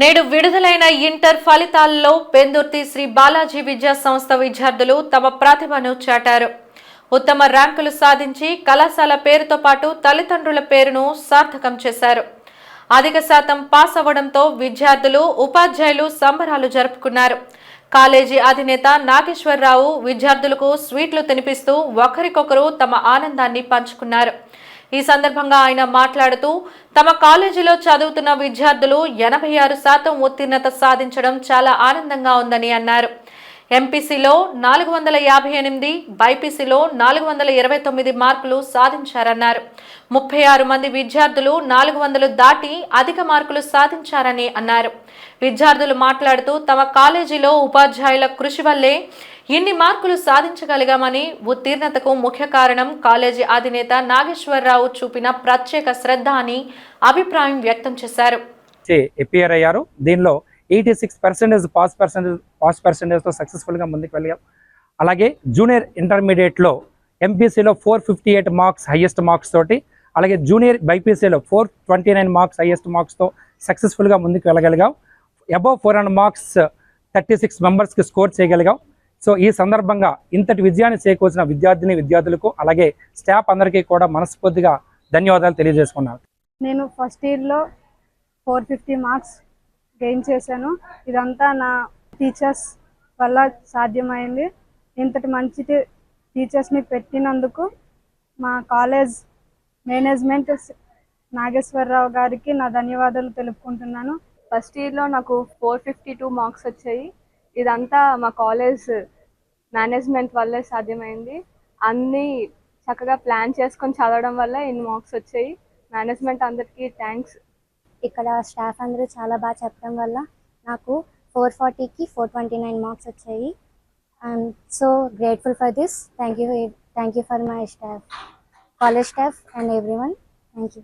నేడు విడుదలైన ఇంటర్ ఫలితాల్లో పెందుర్తి శ్రీ బాలాజీ విద్యా సంస్థ విద్యార్థులు తమ ప్రతిభను చాటారు. ఉత్తమ ర్యాంకులు సాధించి కళాశాల పేరుతో పాటు తల్లిదండ్రుల పేరును సార్థకం చేశారు. అధిక శాతం పాస్ అవ్వడంతో విద్యార్థులు ఉపాధ్యాయులు సంబరాలు జరుపుకున్నారు. కాలేజీ అధినేత నాగేశ్వరరావు విద్యార్థులకు స్వీట్లు తినిపిస్తూ ఒకరికొకరు తమ ఆనందాన్ని పంచుకున్నారు. ఈ సందర్భంగా ఆయన మాట్లాడుతూ తమ కాలేజీలో చదువుతున్న విద్యార్థులు ఎనభై ఆరు శాతం ఉత్తీర్ణత సాధించడం చాలా ఆనందంగా ఉందని అన్నారు. ఎంపీసీలో నాలుగు వందల యాభై ఎనిమిది బైపీసీలో నాలుగు వందల ఇరవై తొమ్మిది మార్కులు సాధించారన్నారు. ముప్పై ఆరు మంది విద్యార్థులు నాలుగు వందలు దాటి అధిక మార్కులు సాధించారని అన్నారు. విద్యార్థులు మాట్లాడుతూ తమ కాలేజీలో ఉపాధ్యాయుల కృషి వల్లే ఇన్ని మార్కులు సాధించగలిగామని ఉత్తీర్ణతకు ముఖ్య కారణం కాలేజీ అధినేత నాగేశ్వరరావు చూపిన ప్రత్యేక శ్రద్ధ అని అభిప్రాయం వ్యక్తం చేశారు. అయ్యారు. దీనిలో eighty six percentage pass percentage pass పర్సెంటేజ్తో సక్సెస్ఫుల్గా ముందుకు వెళ్ళాం. అలాగే జూనియర్ ఇంటర్మీడియట్లో ఎంపీసీలో four fifty eight marks highest marks తోటి అలాగే junior బైపీసీలో four twenty nine marks highest మార్క్స్తో సక్సెస్ఫుల్గా ముందుకు వెళ్ళగలిగాం. Above four hundred marks thirty six మెంబర్స్కి స్కోర్ చేయగలిగాం. సో ఈ సందర్భంగా ఇంతటి విజయాన్ని చేకూర్చిన విద్యార్థిని విద్యార్థులకు అలాగే స్టాఫ్ అందరికీ కూడా మనస్ఫూర్తిగా ధన్యవాదాలు తెలియజేసుకున్నాను. నేను ఫస్ట్ ఇయర్లో ఫోర్ ఫిఫ్టీ మార్క్స్ గెయిన్ చేశాను. ఇదంతా నా టీచర్స్ వల్ల సాధ్యమైంది. ఇంతటి మంచి టీచర్స్ని పెట్టినందుకు మా కాలేజ్ మేనేజ్మెంట్ నాగేశ్వరరావు గారికి నా ధన్యవాదాలు తెలుపుకుంటున్నాను. ఫస్ట్ ఇయర్లో నాకు ఫోర్ ఫిఫ్టీ టూ మార్క్స్ వచ్చాయి. ఇదంతా మా కాలేజ్ మేనేజ్మెంట్ వల్లే సాధ్యమైంది. అన్నీ చక్కగా ప్లాన్ చేసుకొని చదవడం వల్ల ఇన్ని మార్క్స్ వచ్చాయి. మేనేజ్మెంట్ అందరికీ థ్యాంక్స్ ఇక్కడ స్టాఫ్ అందరూ చాలా బాగా చెప్పడం వల్ల నాకు ఫోర్ ఫార్టీకి ఫోర్ ట్వంటీ నైన్ మార్క్స్ వచ్చాయి. I'm so grateful for this thank you thank you for my staff college staff and everyone thank you